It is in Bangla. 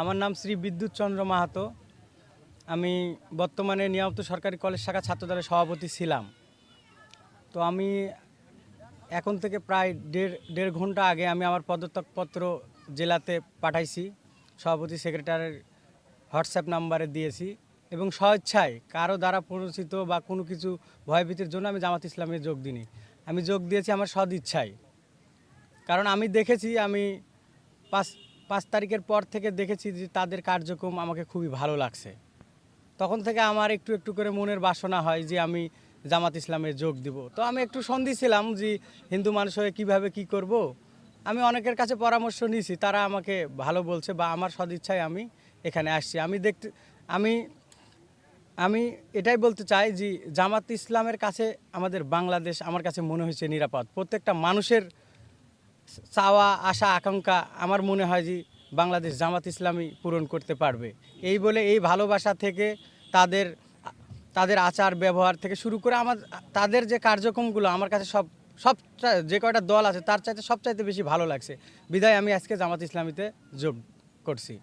আমার নাম শ্রী বিদ্যুৎ চন্দ্র মাহাতো। আমি বর্তমানে নিয়ামত সরকারি কলেজ শাখা ছাত্রদলের সভাপতি ছিলাম। তো আমি এখন থেকে প্রায় দেড় দেড় ঘণ্টা আগে আমি আমার পদত্যাগপত্র জেলাতে পাঠাইছি। সভাপতি সেক্রেটারির হোয়াটসঅ্যাপ নাম্বারে দিয়েছি এবং স্বেচ্ছায় কারও দ্বারা পরিচিত বা কোনো কিছু ভয়ভীতির জন্য আমি জামাত ইসলামে যোগ দিইনি। আমি যোগ দিয়েছি আমার সদ ইচ্ছায় কারণ আমি দেখেছি আমি পাঁচ পাঁচ তারিখের পর থেকে দেখেছি যে তাদের কার্যক্রম আমাকে খুবই ভালো লাগছে। তখন থেকে আমার একটু একটু করে মনের বাসনা হয় যে আমি জামাত ইসলামে যোগ দিব। তো আমি একটু সন্ধি ছিলাম যে হিন্দু মানুষ হয়ে কীভাবে কী করব। আমি অনেকের কাছে পরামর্শ নিয়েছি, তারা আমাকে ভালো বলছে বা আমার সদিচ্ছায় আমি এখানে আসছি। আমি দেখতে, আমি আমি এটাই বলতে চাই যে জামাত ইসলামের কাছে আমাদের বাংলাদেশ আমার কাছে মনে হয়েছে নিরাপদ। প্রত্যেকটা মানুষের চাওয়া, আশা, আকাঙ্ক্ষা আমার মনে হয় যে বাংলাদেশ জামাত ইসলামী পূরণ করতে পারবে। এই বলে এই ভালোবাসা থেকে তাদের তাদের আচার, ব্যবহার থেকে শুরু করে আমার, তাদের যে কার্যক্রমগুলো আমার কাছে সব সব যে কয়টা দল আছে তার চাইতে সবচাইতে বেশি ভালো লাগছে। বিদায় আমি আজকে জামাত ইসলামীতে যোগ করছি।